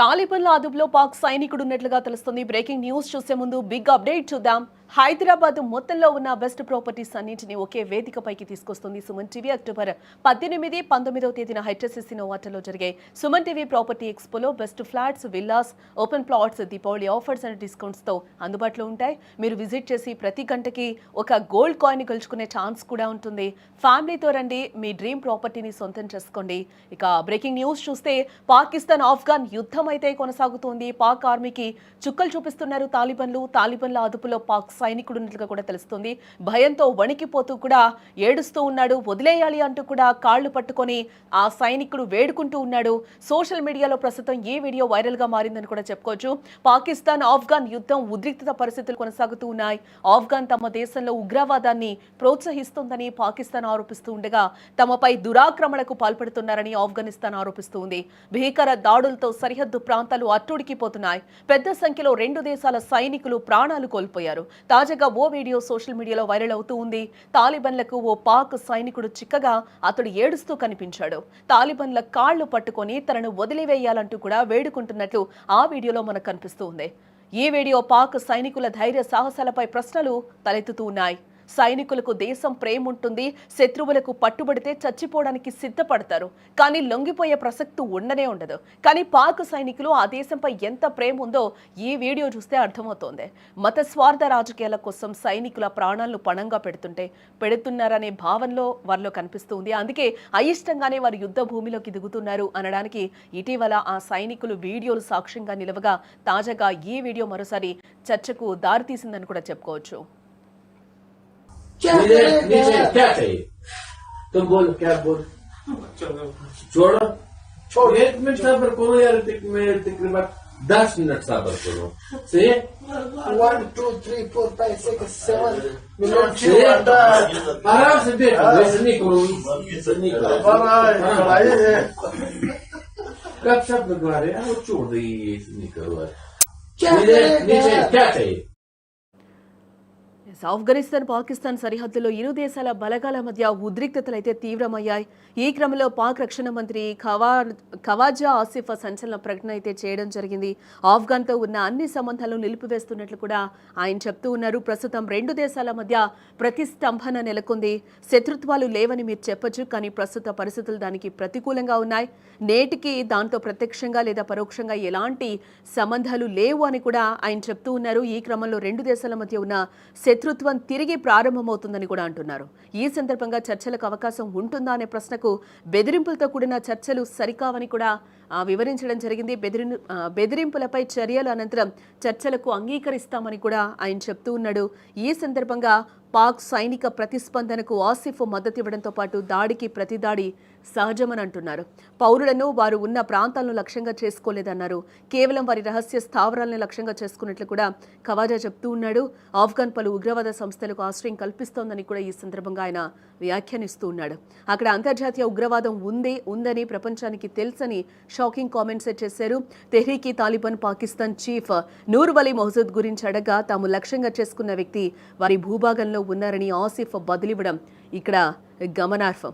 తాలిబన్ల అదుపులో పాక్ సైనికుడు ఉన్నట్లుగా తెలుస్తుంది. బ్రేకింగ్ న్యూస్ చూసే ముందు బిగ్ అప్డేట్ చూద్దాం. హైదరాబాద్ మొత్తంలో ఉన్న బెస్ట్ ప్రాపర్టీస్ అన్నింటినీ ఒకే వేదికపైకి తీసుకొస్తుంది సుమన్ టీవీ. అక్టోబర్ పద్దెనిమిది పంతొమ్మిదవ తేదీన హెచ్ఎస్సిసి నోవాటలో జరిగే Suman TV property ఎక్స్పోలో best flats villas open plots Deepavali offers and డిస్కౌంట్స్తో అందుబాటులో ఉంటాయి. మీరు విజిట్ చేసి ప్రతి గంటకి ఒక గోల్డ్ కాయిన్ గెలుచుకునే ఛాన్స్ కూడా ఉంటుంది. ఫ్యామిలీతో రండి మీ డ్రీమ్ ప్రాపర్టీని సొంతం చేసుకోండి. ఇక బ్రేకింగ్ న్యూస్ చూస్తే పాకిస్తాన్ ఆఫ్ఘన్ యుద్ధం అయితే కొనసాగుతోంది. పాక్ ఆర్మీకి చుక్కలు చూపిస్తున్నారు తాలిబన్లు. తాలిబన్ల అదుపులో పాక్ సైనికుడు ఉన్నట్లుగా కూడా తెలుస్తుంది. భయంతో వణికిపోతూ కూడా ఏడుస్తూ ఉన్నాడు. వదిలేయాలి అంటూ కూడా కాళ్ళు పట్టుకొని ఆ సైనికుడు వేడుకుంటూ ఉన్నాడు. సోషల్ మీడియాలో ప్రస్తుతం ఈ వీడియో వైరల్గా మారిందని కూడా చెప్పుకోవచ్చు. పాకిస్తాన్ ఆఫ్ఘాన్ యుద్ధం ఉద్రిక్తత పరిస్థితులు కొనసాగుతూ ఉన్నాయి. ఆఫ్ఘాన్ తమ దేశంలో ఉగ్రవాదాన్ని ప్రోత్సహిస్తోందని పాకిస్తాన్ ఆరోపిస్తూ ఉండగా తమపై దురాక్రమణకు పాల్పడుతున్నారని ఆఫ్ఘనిస్తాన్ ఆరోపిస్తూ ఉంది భీకర దాడులతో సరిహద్దు ప్రాంతాలు అట్టుడికిపోతున్నాయి. పెద్ద సంఖ్యలో రెండు దేశాల సైనికులు ప్రాణాలు కోల్పోయారు. తాజాగా ఓ వీడియో సోషల్ మీడియాలో వైరల్ అవుతూ ఉంది. తాలిబన్లకు ఓ పాక్ సైనికుడు చిక్కగా అతడు ఏడుస్తూ కనిపించాడు. తాలిబన్ల కాళ్ళు పట్టుకొని తనను వదిలివేయాలంటూ కూడా వేడుకుంటున్నట్లు ఆ వీడియోలో మనకు కనిపిస్తూ ఉంది. ఈ వీడియో పాక్ సైనికుల ధైర్య సాహసాలపై ప్రశ్నలు తలెత్తుతూ ఉన్నాయి. సైనికులకు దేశం ప్రేమ ఉంటుంది శత్రువులకు పట్టుబడితే చచ్చిపోవడానికి సిద్ధపడతారు. కానీ లొంగిపోయే ప్రసక్తి ఉండనే ఉండదు. కానీ పాక్ సైనికులు ఆ దేశంపై ఎంత ప్రేమ ఉందో ఈ వీడియో చూస్తే అర్థమవుతోంది. మత స్వార్థ రాజకీయాల కోసం సైనికుల ప్రాణాలను పణంగా పెడుతుంటే పెడుతున్నారనే భావనలో వారిలో కనిపిస్తుంది. అందుకే అయిష్టంగానే వారు యుద్ధ భూమిలోకి దిగుతున్నారు అనడానికి ఇటీవల ఆ సైనికులు వీడియోలు సాక్ష్యంగా నిలవగా తాజాగా ఈ వీడియో మరోసారి చర్చకు దారితీసిందని కూడా చెప్పుకోవచ్చు. क्या नीचे नीचे क्या चाहिए? तुम बोलो क्या बोल? छोड़ो छोड़। एक मिनट सबर करो यार तकरीबन दस मिनट सबर करो से One, two, three, four, five, six, seven. Million आराम से बैठो वैसे नहीं करो। वैसे नहीं करो कब सब लगवा रहे हैं? वो छोड़ दो ये नहीं करो क्या नीचे क्या चाहिए? ఫ్రెండ్స్ ఆఫ్ఘనిస్తాన్ పాకిస్తాన్ సరిహద్దులో ఇరు దేశాల బలగాల మధ్య ఉద్రిక్తతలు అయితే తీవ్రమయ్యాయి. ఈ క్రమంలో పాక్ రక్షణ మంత్రి ఖవా ఖవాజా ఆసిఫ్ సంచలన ప్రకటన అయితే చేయడం జరిగింది. ఆఫ్ఘన్తో ఉన్న అన్ని సంబంధాలు నిలిపివేస్తున్నట్లు కూడా ఆయన చెప్తూ ఉన్నారు. ప్రస్తుతం రెండు దేశాల మధ్య ప్రతిస్తంభన నెలకొంది. శత్రుత్వాలు లేవని మీరు చెప్పొచ్చు కానీ ప్రస్తుత పరిస్థితులు దానికి ప్రతికూలంగా ఉన్నాయి. నేటికి దాంతో ప్రత్యక్షంగా లేదా పరోక్షంగా ఎలాంటి సంబంధాలు లేవు అని కూడా ఆయన చెప్తూ ఉన్నారు. ఈ క్రమంలో రెండు దేశాల మధ్య ఉన్న నేతృత్వం తిరిగి ప్రారంభమవుతుందని కూడా అంటున్నారు. ఈ సందర్భంగా చర్చలకు అవకాశం ఉంటుందా అనే ప్రశ్నకు బెదిరింపులతో కూడిన చర్చలు సరికావని కూడా వివరించడం జరిగింది. బెదిరి బెదిరింపులపై చర్యలు అనంతరం చర్చలకు అంగీకరిస్తామని కూడా ఆయన చెప్తూ ఉన్నాడు. ఈ సందర్భంగా పాక్ సైనిక ప్రతిస్పందనకు ఆసిఫ్ మద్దతు ఇవ్వడంతో పాటు దాడికి ప్రతిదాడి సహజమని అంటున్నారు. పౌరులను వారు ఉన్న ప్రాంతాలను లక్ష్యంగా చేసుకోలేదన్నారు. కేవలం వారి రహస్య స్థావరాలను లక్ష్యంగా చేసుకున్నట్లు కూడా ఖవాజా చెప్తూ ఉన్నాడు. ఆఫ్ఘన్ పలు ఉగ్రవాద సంస్థలకు ఆశ్రయం కల్పిస్తోందని కూడా ఈ సందర్భంగా ఆయన వ్యాఖ్యానిస్తూ ఉన్నాడు. అక్కడ అంతర్జాతీయ ఉగ్రవాదం ఉందే ఉందని ప్రపంచానికి తెలుసని షాకింగ్ కామెంట్స్ చేశారు. తెహ్రీకి తాలిబాన్ పాకిస్తాన్ చీఫ్ నూర్ వలీ మహజూద్ గురించి అడగా తాము లక్ష్యంగా చేసుకున్న వ్యక్తి వారి భూభాగంలో ఉన్నారని ఆసిఫ్ బదిలివ్వడం ఇక్కడ గమనార్హం